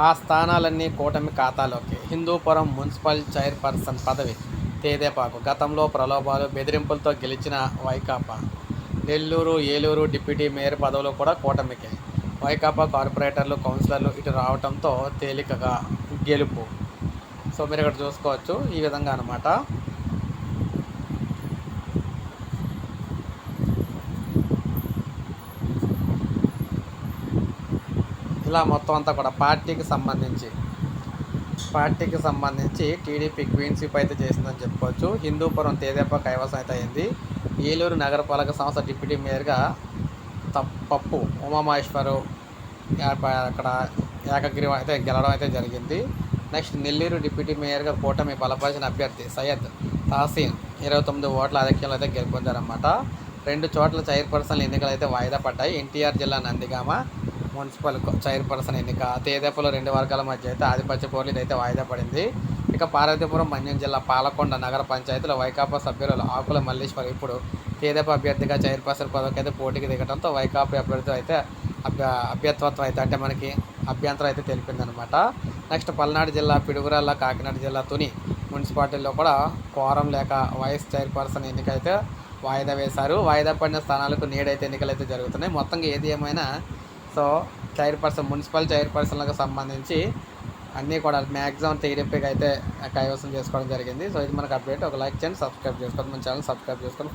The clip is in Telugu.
ఆ స్థానాలన్నీ కూటమి ఖాతాలోకి. హిందూపురం మున్సిపల్ చైర్పర్సన్ పదవి తేదేపాకు. గతంలో ప్రలోభాలు బెదిరింపులతో గెలిచిన వైకాపా. నెల్లూరు ఏలూరు డిప్యూటీ మేయర్ పదవులు కూడా కూటమికే. వైకాపా కార్పొరేటర్లు కౌన్సిలర్లు ఇటు రావడంతో తేలికగా గెలుపు. సో మీరు ఇక్కడ చూసుకోవచ్చు ఈ విధంగా అనమాట ఇలా మొత్తం అంతా కూడా పార్టీకి సంబంధించి పార్టీకి సంబంధించి టీడీపీ క్వీన్షిప్ అయితే చేసిందని చెప్పుకోవచ్చు. హిందూపురం తేదేపా కైవసం అయితే అయింది. ఏలూరు నగరపాలక సంస్థ డిప్యూటీ మేయర్గా తప్- పప్పు ఉమామహేశ్వరు అక్కడ ఏకగ్రీవం అయితే గెలవడం అయితే జరిగింది. నెక్స్ట్ నెల్లూరు డిప్యూటీ మేయర్గా కూటమి బలపరిచిన అభ్యర్థి సయ్యద్ తాసీన్ ఇరవై తొమ్మిది ఓట్ల ఆధిక్యంలో అయితే గెలుపొందారన్నమాట. రెండు చోట్ల చైర్పర్సన్ ఎన్నికలు అయితే వాయిదా పడ్డాయి. ఎన్టీఆర్ జిల్లా నందిగామ మున్సిపల్ చైర్పర్సన్ ఎన్నిక. తేదేపలో రెండు వర్గాల మధ్య అయితే ఆధిపత్య పోర్లు ఇదైతే వాయిదా పడింది. ఇక పార్వతీపురం మన్యం జిల్లా పాలకొండ నగర పంచాయతీలో వైకాపా సభ్యులు ఆకుల మల్లేశ్వర్ ఇప్పుడు తేదేపా అభ్యర్థిగా చైర్పర్సన్ పదవికి అయితే పోటీకి దిగడంతో వైకాపా అభ్యర్థి అయితే అభ్య అభ్యత్వత్వం అయితే అంటే మనకి అభ్యంతరం అయితే తెలిపిందనమాట నెక్స్ట్ పల్నాడు జిల్లా పిడుగురాళ్ళ కాకినాడ జిల్లా తుని మున్సిపాలిటీలో కూడా కోరం లేక వైస్ చైర్పర్సన్ ఎన్నిక అయితే వాయిదా వేశారు. వాయిదా పడిన స్థానాలకు నేడైతే ఎన్నికలు అయితే జరుగుతున్నాయి. మొత్తంగా ఏది ఏమైనా సో చైర్పర్సన్ మున్సిపల్ చైర్పర్సన్లకు సంబంధించి అన్నీ కూడా మ్యాక్సిమం టీడీపీకి అయితే కైవసం చేసుకోవడం జరిగింది. సో ఇది మనకు అప్డేట్. ఒక లైక్ చేయండి సబ్స్క్రైబ్ చేసుకోండి. మన ఛానల్ సబ్స్క్రైబ్ చేసుకొని